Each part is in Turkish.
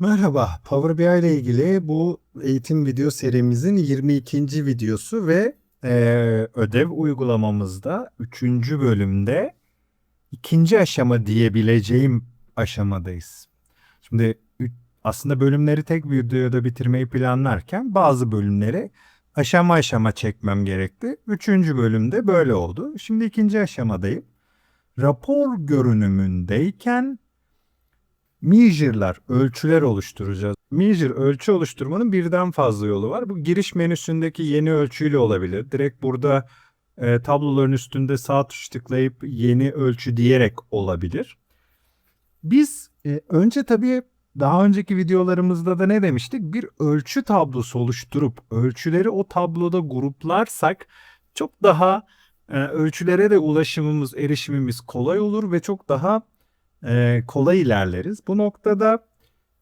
Merhaba, Power BI ile ilgili bu eğitim video serimizin 22. videosu ve eee, ödev uygulamamızda 3. bölümde ikinci aşama diyebileceğim aşamadayız. Şimdi aslında bölümleri tek bir videoda bitirmeyi planlarken bazı bölümleri aşama aşama çekmem gerekti. Üçüncü bölümde böyle oldu. Şimdi ikinci aşamadayım. Rapor görünümündeyken Measure'lar, ölçüler oluşturacağız. Measure, ölçü oluşturmanın birden fazla yolu var. Bu giriş menüsündeki yeni ölçüyle olabilir. Direkt burada e, tabloların üstünde sağ tuş tıklayıp yeni ölçü diyerek olabilir. Biz e, önce tabii daha önceki videolarımızda da ne demiştik? Bir ölçü tablosu oluşturup ölçüleri o tabloda gruplarsak çok daha e, ölçülere de ulaşımımız, erişimimiz kolay olur ve çok daha e, kolay ilerleriz. Bu noktada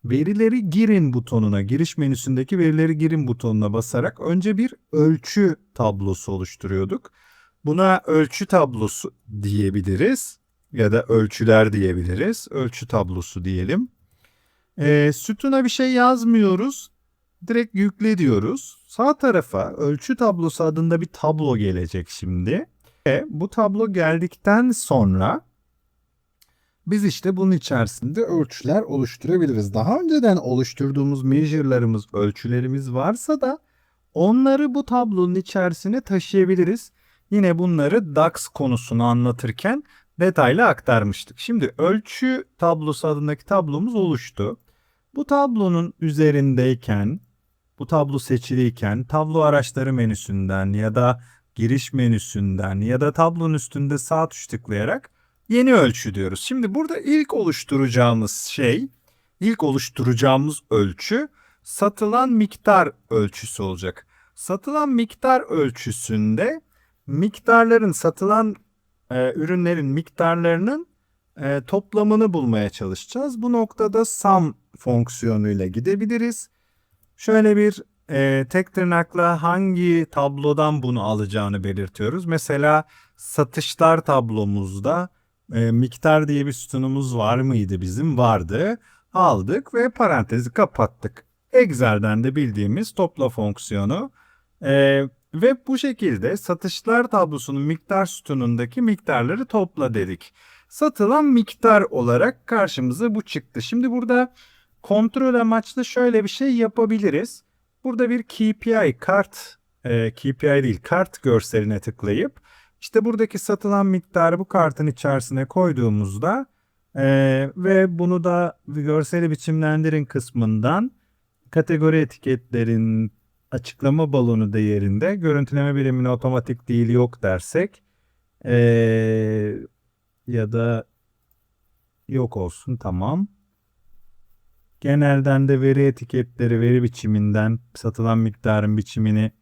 verileri girin butonuna, giriş menüsündeki verileri girin butonuna basarak önce bir ölçü tablosu oluşturuyorduk. Buna ölçü tablosu diyebiliriz ya da ölçüler diyebiliriz. Ölçü tablosu diyelim. E, sütuna bir şey yazmıyoruz. Direkt yükle diyoruz. Sağ tarafa ölçü tablosu adında bir tablo gelecek şimdi. Ve bu tablo geldikten sonra biz işte bunun içerisinde ölçüler oluşturabiliriz. Daha önceden oluşturduğumuz measure'larımız, ölçülerimiz varsa da onları bu tablonun içerisine taşıyabiliriz. Yine bunları DAX konusunu anlatırken detaylı aktarmıştık. Şimdi ölçü tablosu adındaki tablomuz oluştu. Bu tablonun üzerindeyken, bu tablo seçiliyken tablo araçları menüsünden ya da giriş menüsünden ya da tablonun üstünde sağ tuş tıklayarak yeni ölçü diyoruz. Şimdi burada ilk oluşturacağımız şey, ilk oluşturacağımız ölçü satılan miktar ölçüsü olacak. Satılan miktar ölçüsünde miktarların satılan e, ürünlerin miktarlarının e, toplamını bulmaya çalışacağız. Bu noktada sum fonksiyonuyla gidebiliriz. Şöyle bir e, tek tırnakla hangi tablodan bunu alacağını belirtiyoruz. Mesela satışlar tablomuzda e, miktar diye bir sütunumuz var mıydı bizim? Vardı. Aldık ve parantezi kapattık. Excel'den de bildiğimiz topla fonksiyonu. E, ve bu şekilde satışlar tablosunun miktar sütunundaki miktarları topla dedik. Satılan miktar olarak karşımıza bu çıktı. Şimdi burada kontrol amaçlı şöyle bir şey yapabiliriz. Burada bir KPI kart, e, KPI değil kart görseline tıklayıp işte buradaki satılan miktarı bu kartın içerisine koyduğumuzda e, ve bunu da görseli biçimlendirin kısmından kategori etiketlerin açıklama balonu değerinde görüntüleme birimine otomatik değil yok dersek e, ya da yok olsun tamam. Genelden de veri etiketleri veri biçiminden satılan miktarın biçimini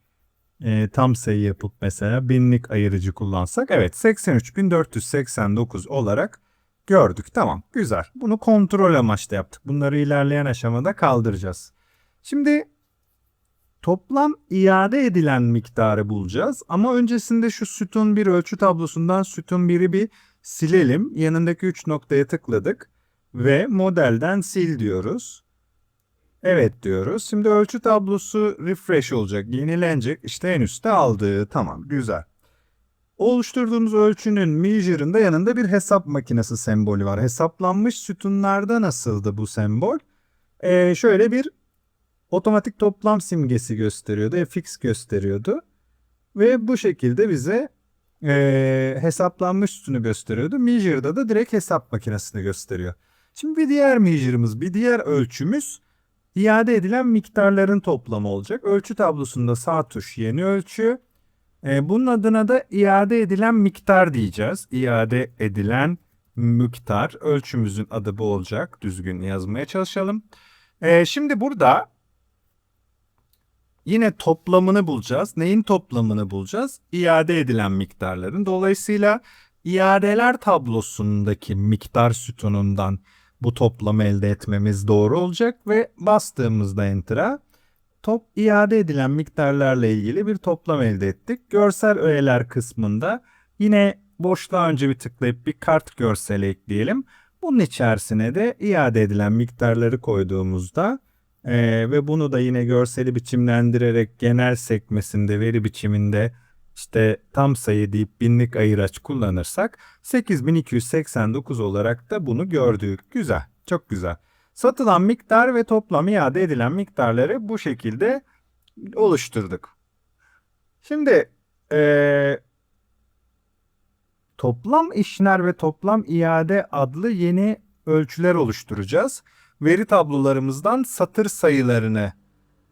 e, tam sayı yapıp mesela binlik ayırıcı kullansak evet 83.489 olarak gördük. Tamam güzel. Bunu kontrol amaçlı yaptık. Bunları ilerleyen aşamada kaldıracağız. Şimdi toplam iade edilen miktarı bulacağız. Ama öncesinde şu sütun bir ölçü tablosundan sütun biri bir silelim. Yanındaki 3 noktaya tıkladık ve modelden sil diyoruz. Evet diyoruz. Şimdi ölçü tablosu refresh olacak, yenilenecek. İşte en üstte aldığı. Tamam, güzel. Oluşturduğumuz ölçünün measure'ın da yanında bir hesap makinesi sembolü var. Hesaplanmış sütunlarda nasıldı bu sembol? Ee, şöyle bir otomatik toplam simgesi gösteriyordu. fx gösteriyordu. Ve bu şekilde bize e, hesaplanmış sütunu gösteriyordu. Measure'da da direkt hesap makinesini gösteriyor. Şimdi bir diğer measure'ımız, bir diğer ölçümüz iade edilen miktarların toplamı olacak. Ölçü tablosunda sağ tuş yeni ölçü. E, bunun adına da iade edilen miktar diyeceğiz. İade edilen miktar. Ölçümüzün adı bu olacak. Düzgün yazmaya çalışalım. E, şimdi burada yine toplamını bulacağız. Neyin toplamını bulacağız? İade edilen miktarların. Dolayısıyla iadeler tablosundaki miktar sütunundan bu toplamı elde etmemiz doğru olacak ve bastığımızda enter'a top iade edilen miktarlarla ilgili bir toplam elde ettik. Görsel öğeler kısmında yine boşluğa önce bir tıklayıp bir kart görseli ekleyelim. Bunun içerisine de iade edilen miktarları koyduğumuzda eee, ve bunu da yine görseli biçimlendirerek genel sekmesinde veri biçiminde işte tam sayı deyip binlik ayıraç kullanırsak 8289 olarak da bunu gördük. Güzel, çok güzel. Satılan miktar ve toplam iade edilen miktarları bu şekilde oluşturduk. Şimdi eee, toplam işler ve toplam iade adlı yeni ölçüler oluşturacağız. Veri tablolarımızdan satır sayılarını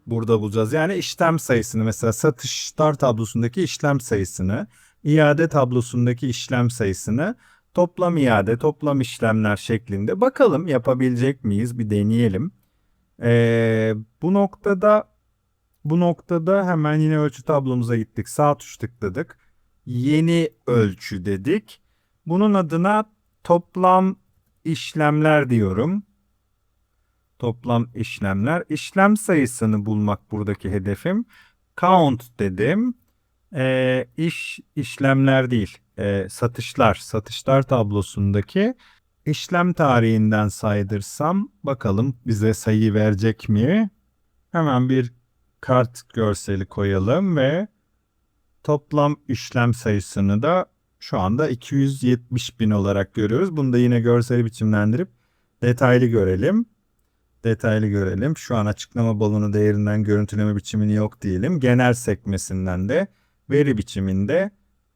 burada bulacağız. Yani işlem sayısını mesela satışlar tablosundaki işlem sayısını, iade tablosundaki işlem sayısını, toplam iade, toplam işlemler şeklinde bakalım yapabilecek miyiz bir deneyelim. Ee, bu noktada bu noktada hemen yine ölçü tablomuza gittik. Sağ tuş tıkladık. Yeni ölçü dedik. Bunun adına toplam işlemler diyorum. Toplam işlemler. İşlem sayısını bulmak buradaki hedefim. Count dedim. Ee, iş işlemler değil. Ee, satışlar. Satışlar tablosundaki işlem tarihinden saydırsam bakalım bize sayı verecek mi? Hemen bir kart görseli koyalım ve toplam işlem sayısını da şu anda 270 bin olarak görüyoruz. Bunu da yine görseli biçimlendirip detaylı görelim. Detaylı görelim. Şu an açıklama balonu değerinden görüntüleme biçimini yok diyelim. Genel sekmesinden de veri biçiminde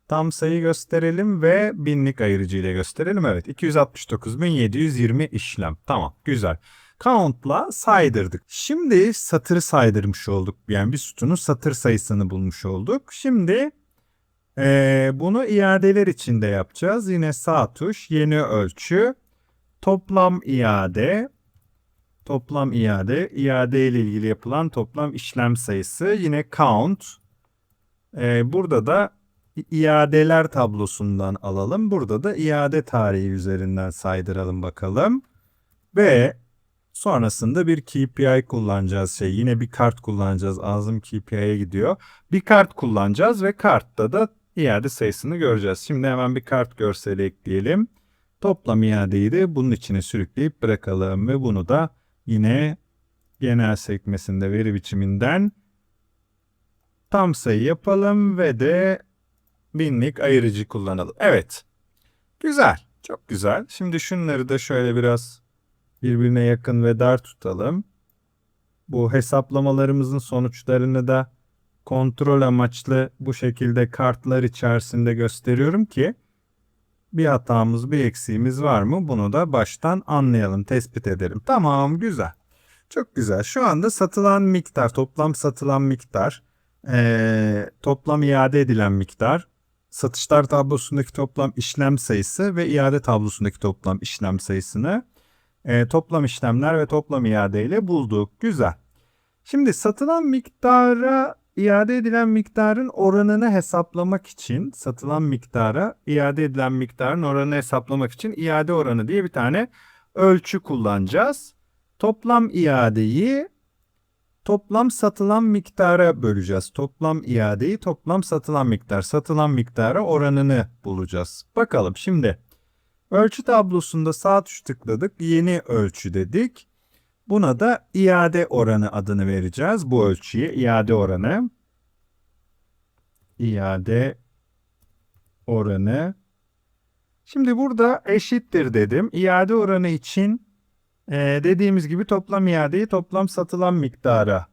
tam sayı gösterelim ve binlik ayırıcı ile gösterelim. Evet 269.720 işlem. Tamam güzel. Count'la saydırdık. Şimdi satırı saydırmış olduk. Yani bir sütunun satır sayısını bulmuş olduk. Şimdi eee, bunu iadeler içinde yapacağız. Yine sağ tuş yeni ölçü toplam iade toplam iade iade ile ilgili yapılan toplam işlem sayısı yine count Eee, burada da iadeler tablosundan alalım. Burada da iade tarihi üzerinden saydıralım bakalım. Ve sonrasında bir KPI kullanacağız. Şey yine bir kart kullanacağız. Ağzım KPI'ye gidiyor. Bir kart kullanacağız ve kartta da iade sayısını göreceğiz. Şimdi hemen bir kart görseli ekleyelim. Toplam iadeyi de bunun içine sürükleyip bırakalım ve bunu da yine genel sekmesinde veri biçiminden tam sayı yapalım ve de binlik ayırıcı kullanalım. Evet. Güzel. Çok güzel. Şimdi şunları da şöyle biraz birbirine yakın ve dar tutalım. Bu hesaplamalarımızın sonuçlarını da kontrol amaçlı bu şekilde kartlar içerisinde gösteriyorum ki bir hatamız, bir eksiğimiz var mı? Bunu da baştan anlayalım, tespit edelim. Tamam, güzel. Çok güzel. Şu anda satılan miktar, toplam satılan miktar, eee, toplam iade edilen miktar, satışlar tablosundaki toplam işlem sayısı ve iade tablosundaki toplam işlem sayısını e, toplam işlemler ve toplam iade ile bulduk. Güzel. Şimdi satılan miktara iade edilen miktarın oranını hesaplamak için satılan miktara iade edilen miktarın oranını hesaplamak için iade oranı diye bir tane ölçü kullanacağız. Toplam iadeyi toplam satılan miktara böleceğiz. Toplam iadeyi toplam satılan miktar, satılan miktara oranını bulacağız. Bakalım şimdi ölçü tablosunda sağ tuş tıkladık. Yeni ölçü dedik. Buna da iade oranı adını vereceğiz. Bu ölçüye iade oranı. İade oranı. Şimdi burada eşittir dedim. İade oranı için ee, dediğimiz gibi toplam iadeyi toplam satılan miktara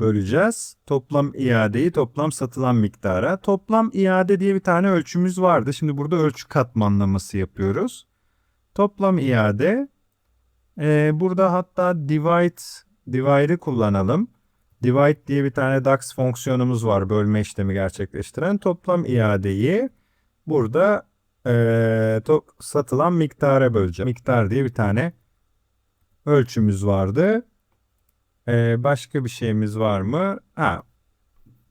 böleceğiz. Toplam iadeyi toplam satılan miktara. Toplam iade diye bir tane ölçümüz vardı. Şimdi burada ölçü katmanlaması yapıyoruz. Toplam iade. Ee, burada hatta divide divide'i kullanalım. Divide diye bir tane DAX fonksiyonumuz var. Bölme işlemi gerçekleştiren. Toplam iadeyi burada ee, to- satılan miktara böleceğim. Miktar diye bir tane ölçümüz vardı. Ee, başka bir şeyimiz var mı? Ha,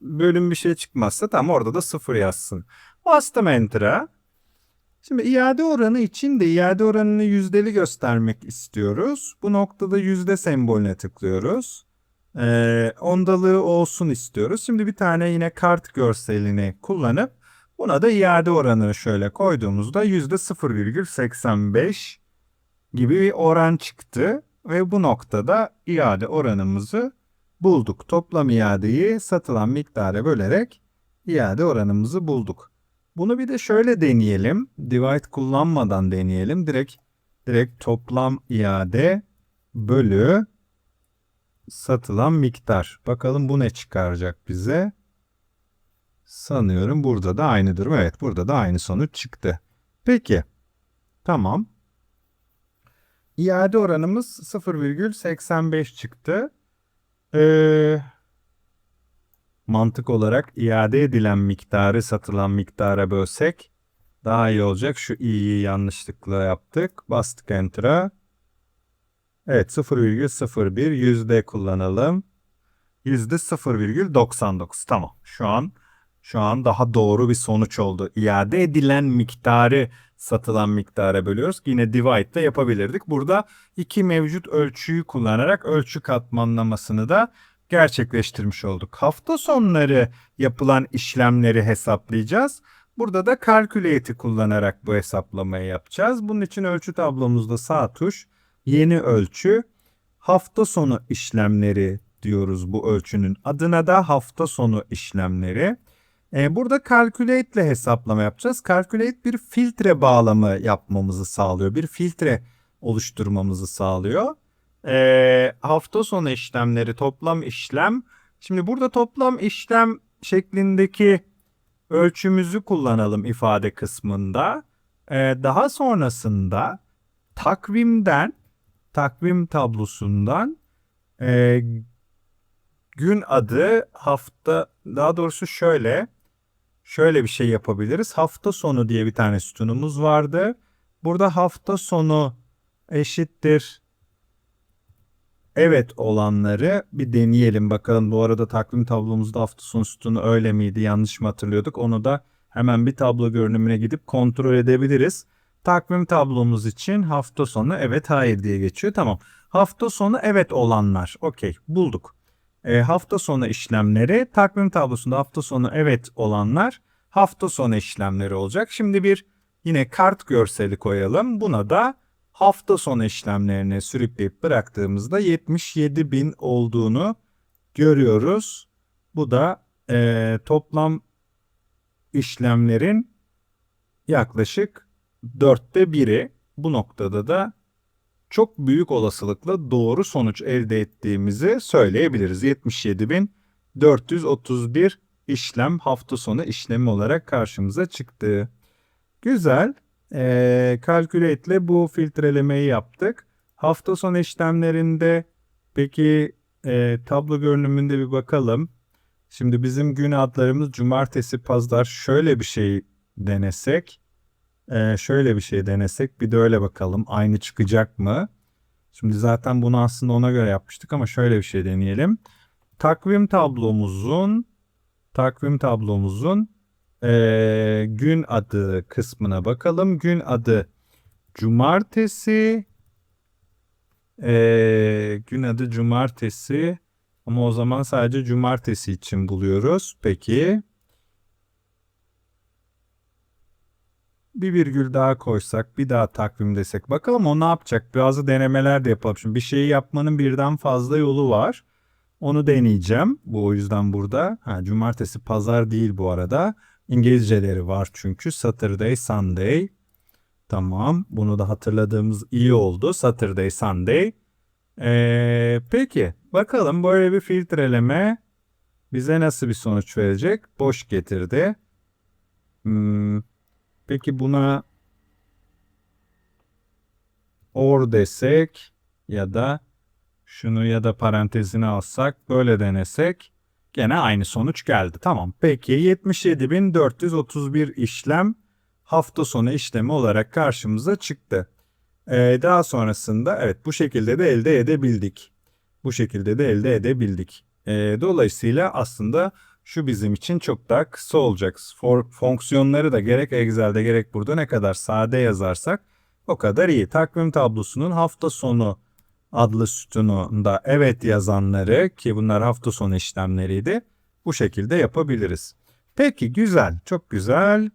bölüm bir şey çıkmazsa tam orada da sıfır yazsın. Bastım Enter'a. Şimdi iade oranı için de iade oranını yüzdeli göstermek istiyoruz. Bu noktada yüzde sembolüne tıklıyoruz. Ee, ondalığı olsun istiyoruz. Şimdi bir tane yine kart görselini kullanıp buna da iade oranını şöyle koyduğumuzda yüzde 0,85 gibi bir oran çıktı ve bu noktada iade oranımızı bulduk. Toplam iadeyi satılan miktara bölerek iade oranımızı bulduk. Bunu bir de şöyle deneyelim. Divide kullanmadan deneyelim. Direkt direkt toplam iade bölü satılan miktar. Bakalım bu ne çıkaracak bize? Sanıyorum burada da aynıdır. Evet burada da aynı sonuç çıktı. Peki. Tamam. İade oranımız 0,85 çıktı. Ee, mantık olarak iade edilen miktarı satılan miktara bölsek daha iyi olacak. Şu i'yi yanlışlıkla yaptık. Bastık enter'a. Evet 0,01 yüzde kullanalım. Yüzde 0,99 tamam. Şu an şu an daha doğru bir sonuç oldu. İade edilen miktarı satılan miktara bölüyoruz. Yine divide ile yapabilirdik. Burada iki mevcut ölçüyü kullanarak ölçü katmanlamasını da gerçekleştirmiş olduk. Hafta sonları yapılan işlemleri hesaplayacağız. Burada da calculate'i kullanarak bu hesaplamayı yapacağız. Bunun için ölçü tablomuzda sağ tuş yeni ölçü hafta sonu işlemleri diyoruz bu ölçünün adına da hafta sonu işlemleri. Ee, burada calculate ile hesaplama yapacağız. Calculate bir filtre bağlamı yapmamızı sağlıyor. Bir filtre oluşturmamızı sağlıyor. Ee, hafta sonu işlemleri toplam işlem. Şimdi burada toplam işlem şeklindeki ölçümüzü kullanalım ifade kısmında. Ee, daha sonrasında takvimden takvim tablosundan e, gün adı hafta daha doğrusu şöyle şöyle bir şey yapabiliriz. Hafta sonu diye bir tane sütunumuz vardı. Burada hafta sonu eşittir evet olanları bir deneyelim bakalım. Bu arada takvim tablomuzda hafta sonu sütunu öyle miydi yanlış mı hatırlıyorduk? Onu da hemen bir tablo görünümüne gidip kontrol edebiliriz. Takvim tablomuz için hafta sonu evet hayır diye geçiyor. Tamam. Hafta sonu evet olanlar. Okey bulduk. E, hafta sonu işlemleri takvim tablosunda hafta sonu evet olanlar hafta sonu işlemleri olacak. Şimdi bir yine kart görseli koyalım. Buna da hafta sonu işlemlerini sürükleyip bıraktığımızda 77 bin olduğunu görüyoruz. Bu da e, toplam işlemlerin yaklaşık dörtte biri. Bu noktada da çok büyük olasılıkla doğru sonuç elde ettiğimizi söyleyebiliriz. 77.431 işlem hafta sonu işlemi olarak karşımıza çıktı. Güzel. Ee, Calculate ile bu filtrelemeyi yaptık. Hafta sonu işlemlerinde peki e, tablo görünümünde bir bakalım. Şimdi bizim gün adlarımız cumartesi, pazar şöyle bir şey denesek. Ee, şöyle bir şey denesek bir de öyle bakalım aynı çıkacak mı? Şimdi zaten bunu aslında ona göre yapmıştık ama şöyle bir şey deneyelim. Takvim tablomuzun takvim tablomuzun e, gün adı kısmına bakalım. Gün adı cumartesi e, gün adı cumartesi ama o zaman sadece cumartesi için buluyoruz. Peki bir virgül daha koysak, bir daha takvim desek. Bakalım o ne yapacak? Bazı denemeler de yapalım. Şimdi bir şeyi yapmanın birden fazla yolu var. Onu deneyeceğim. Bu o yüzden burada. Ha, cumartesi, pazar değil bu arada. İngilizceleri var çünkü. Saturday, Sunday. Tamam. Bunu da hatırladığımız iyi oldu. Saturday, Sunday. Ee, peki. Bakalım böyle bir filtreleme bize nasıl bir sonuç verecek? Boş getirdi. Hmm, Peki buna or desek ya da şunu ya da parantezine alsak böyle denesek gene aynı sonuç geldi. Tamam. Peki 77.431 işlem hafta sonu işlemi olarak karşımıza çıktı. Ee, daha sonrasında evet bu şekilde de elde edebildik. Bu şekilde de elde edebildik. Ee, dolayısıyla aslında şu bizim için çok daha kısa olacak. For, fonksiyonları da gerek Excel'de gerek burada ne kadar sade yazarsak o kadar iyi. Takvim tablosunun hafta sonu adlı sütununda evet yazanları ki bunlar hafta sonu işlemleriydi. Bu şekilde yapabiliriz. Peki güzel, çok güzel.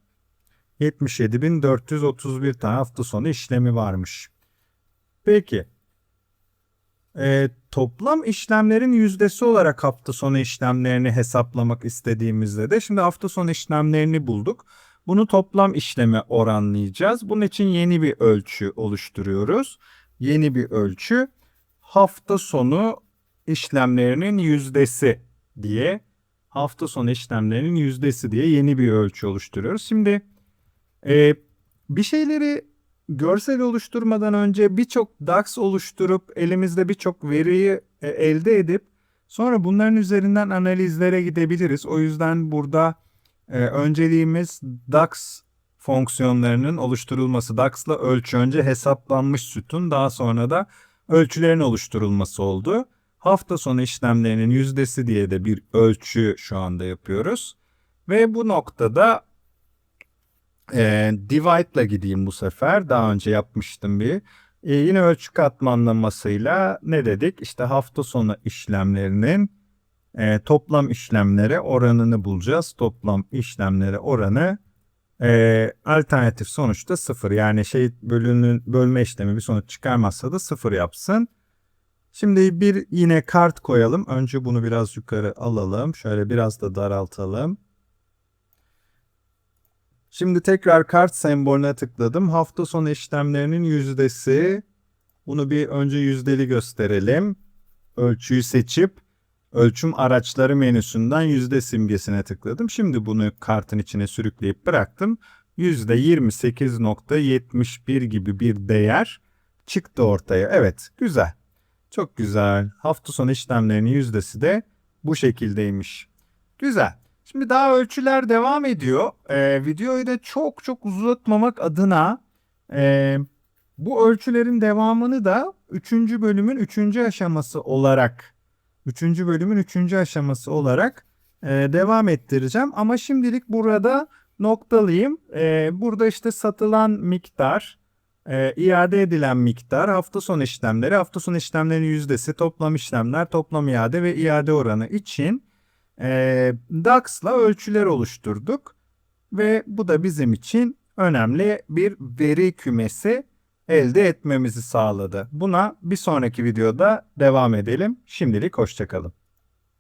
77.431 tane hafta sonu işlemi varmış. Peki. Ee, toplam işlemlerin yüzdesi olarak hafta sonu işlemlerini hesaplamak istediğimizde de şimdi hafta sonu işlemlerini bulduk. Bunu toplam işleme oranlayacağız. Bunun için yeni bir ölçü oluşturuyoruz. Yeni bir ölçü hafta sonu işlemlerinin yüzdesi diye hafta sonu işlemlerinin yüzdesi diye yeni bir ölçü oluşturuyoruz. Şimdi e, bir şeyleri görsel oluşturmadan önce birçok DAX oluşturup elimizde birçok veriyi e, elde edip sonra bunların üzerinden analizlere gidebiliriz. O yüzden burada e, önceliğimiz DAX fonksiyonlarının oluşturulması. DAX'la ölçü önce hesaplanmış sütun daha sonra da ölçülerin oluşturulması oldu. Hafta sonu işlemlerinin yüzdesi diye de bir ölçü şu anda yapıyoruz. Ve bu noktada e, divide ile gideyim bu sefer. Daha önce yapmıştım bir. E, yine ölçü katmanlamasıyla ne dedik? İşte hafta sonu işlemlerinin e, toplam işlemlere oranını bulacağız. Toplam işlemlere oranı e, alternatif sonuçta sıfır. Yani şey bölünün bölme işlemi bir sonuç çıkarmazsa da sıfır yapsın. Şimdi bir yine kart koyalım. Önce bunu biraz yukarı alalım. Şöyle biraz da daraltalım. Şimdi tekrar kart sembolüne tıkladım. Hafta sonu işlemlerinin yüzdesi. Bunu bir önce yüzdeli gösterelim. Ölçüyü seçip ölçüm araçları menüsünden yüzde simgesine tıkladım. Şimdi bunu kartın içine sürükleyip bıraktım. %28.71 gibi bir değer çıktı ortaya. Evet güzel. Çok güzel. Hafta sonu işlemlerinin yüzdesi de bu şekildeymiş. Güzel. Şimdi daha ölçüler devam ediyor. Ee, videoyu da çok çok uzatmamak adına e, bu ölçülerin devamını da 3. bölümün 3. aşaması olarak 3. bölümün 3. aşaması olarak e, devam ettireceğim. Ama şimdilik burada noktalıyım. E, burada işte satılan miktar, e, iade edilen miktar, hafta sonu işlemleri, hafta sonu işlemlerinin yüzdesi, toplam işlemler, toplam iade ve iade oranı için e, DAX'la ölçüler oluşturduk. Ve bu da bizim için önemli bir veri kümesi elde etmemizi sağladı. Buna bir sonraki videoda devam edelim. Şimdilik hoşçakalın.